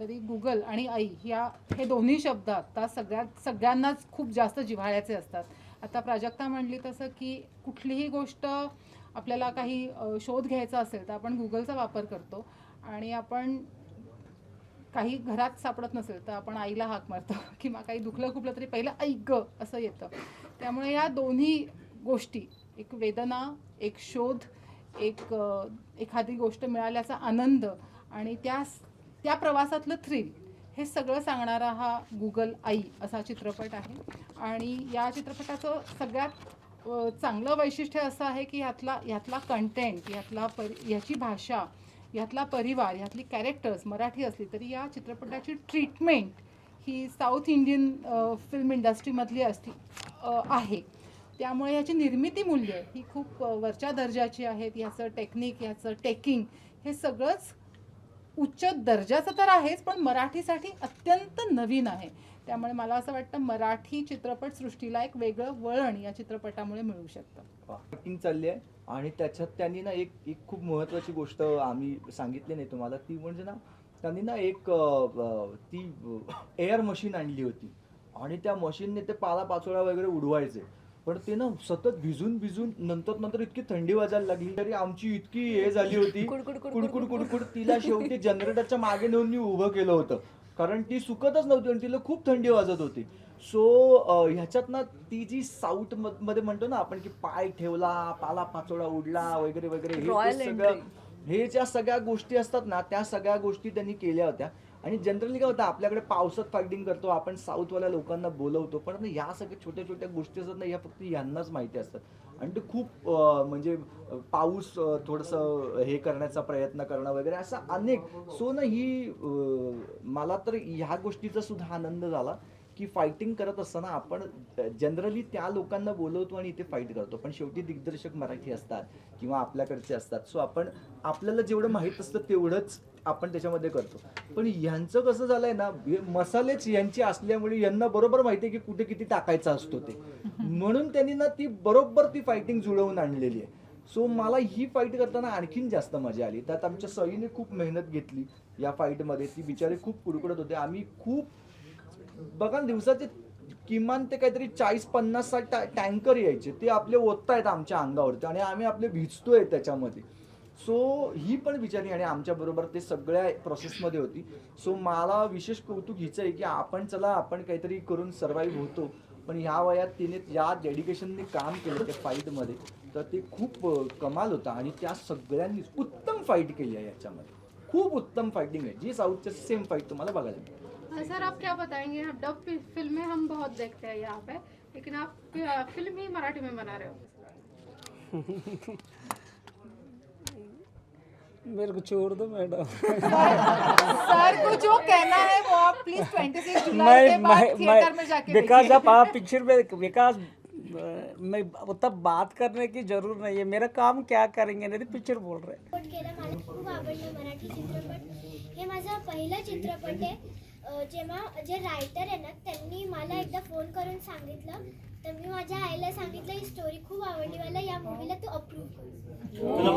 तरी गुगल आणि आई ह्या हे दोन्ही शब्द आता सगळ्यात सगळ्यांनाच खूप जास्त जिव्हाळ्याचे असतात. आता प्राजक्ता म्हणली तसं की कुठलीही गोष्ट आपल्याला काही शोध घ्यायचा असेल तर आपण गुगलचा वापर करतो. आणि आपण काही घरात सापडत नसेल तर आपण आईला हाक मारतो किंवा काही दुखलं खुपलं तरी पहिलं ऐक ग असं येतं. त्यामुळे या दोन्ही गोष्टी एक वेदना एक शोध एक एखादी गोष्ट मिळाल्याचा आनंद आणि त्या त्या प्रवासातलं थ्रिल हे सगळं सांगणारा हा गुगल आई असा चित्रपट आहे. आणि या चित्रपटाचं सगळ्यात चांगलं वैशिष्ट्य असं आहे की ह्यातला ह्यातला कंटेंट ह्यातला परि ह्याची भाषा ह्यातला परिवार ह्यातली कॅरेक्टर्स मराठी असली तरी या चित्रपटाची ट्रीटमेंट ही साऊथ इंडियन फिल्म इंडस्ट्रीमधली असती आहे. त्यामुळे ह्याची निर्मिती मूल्य ही खूप वरच्या दर्जाची आहेत. ह्याचं टेक्निक ह्याचं टेकिंग हे सगळंच उच्च दर्जाचं तर आहेच पण मराठीसाठी अत्यंत नवीन आहे. त्यामुळे मला असं वाटतं मराठी चित्रपटसृष्टीला एक वेगळं वळण या चित्रपटामुळे मिळू शकतं. ऍक्टिंग चालली आहे आणि त्याच्यात त्यांनी ना एक एक खूप महत्वाची गोष्ट आम्ही सांगितली नाही तुम्हाला. ती म्हणजे ना त्यांनी ना एक ती एअर मशीन आणली होती. आणि त्या मशीनने ते पाला पाचोळा वगैरे उडवायचे. पण ते ना सतत भिजून भिजून नंतर नंतर इतकी थंडी वाजायला लागली. तरी आमची इतकी हे झाली होती. कुडकुड कुडकुड तिला शेवटी जनरेटरच्या मागे नेऊन मी उभं केलं होतं. कारण ती सुकतच नव्हती आणि तिला खूप थंडी वाजत होती. सो ह्याच्यात ना ती जी साऊथमध्ये म्हणतो ना आपण की पाय ठेवला पाला पाचोळा उडला वगैरे वगैरे हे सगळं हे ज्या सगळ्या गोष्टी असतात ना त्या सगळ्या गोष्टी त्यांनी केल्या होत्या. आणि जनरली काय होतं आपल्याकडे पावसात फायटिंग करतो आपण साऊथवाल्या लोकांना बोलवतो. पण या सगळ्या छोट्या छोट्या गोष्टी असतात ना या फक्त यांनाच माहिती असतात. आणि ते खूप म्हणजे पाऊस थोडंसं हे करण्याचा प्रयत्न करणं वगैरे असं अनेक. सो ना ही मला तर ह्या गोष्टीचा सुद्धा आनंद झाला. की फायटिंग करत असताना आपण जनरली त्या लोकांना बोलवतो आणि इथे फाईट करतो. पण शेवटी दिग्दर्शक मराठी असतात किंवा आपल्याकडचे असतात. सो आपण आपल्याला जेवढं माहीत असतं तेवढंच आपण त्याच्यामध्ये करतो. पण यांचं कसं झालंय ना मसालेच यांचे असल्यामुळे यांना बरोबर माहिती आहे की कुठे किती टाकायचा असतो ते. म्हणून त्यांनी ना ती बरोबर ती फायटिंग जुळवून आणलेली आहे. सो मला ही फाईट करताना आणखीन जास्त मजा आली. त्यात आमच्या सईने खूप मेहनत घेतली या फाईटमध्ये ती बिचारे खूप कुडकुडत होते. आम्ही खूप बघा ना, दिवसाचे किमान ते काहीतरी चाळीस पन्नास साठ टँकर यायचे. ते आपले ओततायत आमच्या अंगावरती आणि आम्ही आपले भिजतोय त्याच्यामध्ये. सो ही पण विचारली आणि आमच्या बरोबर ते सगळ्या प्रोसेसमध्ये होती. सो मला विशेष कौतुक हिचं आहे की आपण चला आपण काहीतरी करून सर्वाईव्ह होतो. पण ह्या वयात तिने या डेडिकेशनने काम केलं त्या फाईटमध्ये तर ते खूप कमाल होता आणि त्या सगळ्यांनी उत्तम फाईट केली आहे याच्यामध्ये. खूप उत्तम फायटिंग आहे. जी साऊथच्या सेम फाईट तुम्हाला बघायला मिळेल. सर आप क्या बताएँगे? हम डब फ़िल्में हम बहुत देखते हैं यहाँ पे लेकिन आप फ़िल्म ही मराठी में बना रहे हो। मेरे को छोड़ दो मैडम। सर को जो कहना है वो आप प्लीज़ 26 जुलाई के बाद थिएटर में जाके बिकॉज़ देखिए। आप पिक्चर में बिकॉज़ मैं उतना बात करने की ज़रूर नहीं है। मेरा काम क्या करेंगे? नहीं तो पिक्चर बोल रहे हैं। खूप आवडलं मराठी चित्रपट। हे माझा पहिला चित्रपट आहे जेव्हा जे रायटर आहे ना त्यांनी मला एकदा फोन करून सांगितलं. तर मी माझ्या आईला सांगितलं ही स्टोरी खूप आवडली मला या मूवीला तू अप्रूव्ह कर. मला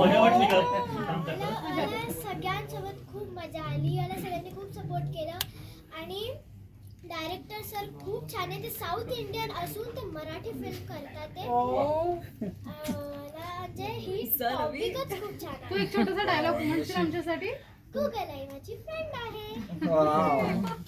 मला सगळ्यांसोबत खूप मजा आली. मला सगळ्यांनी खूप सपोर्ट केलं. आणि डायरेक्टर सर खूप छान आहे. ते साऊथ इंडियन असून ते मराठी फिल्म करतात ते. म्हणजे ही खूप छान तू आहे एक छोटासा डायलॉग म्हणशील आमच्यासाठी. गुगल आई माझी फ्रेंड आहे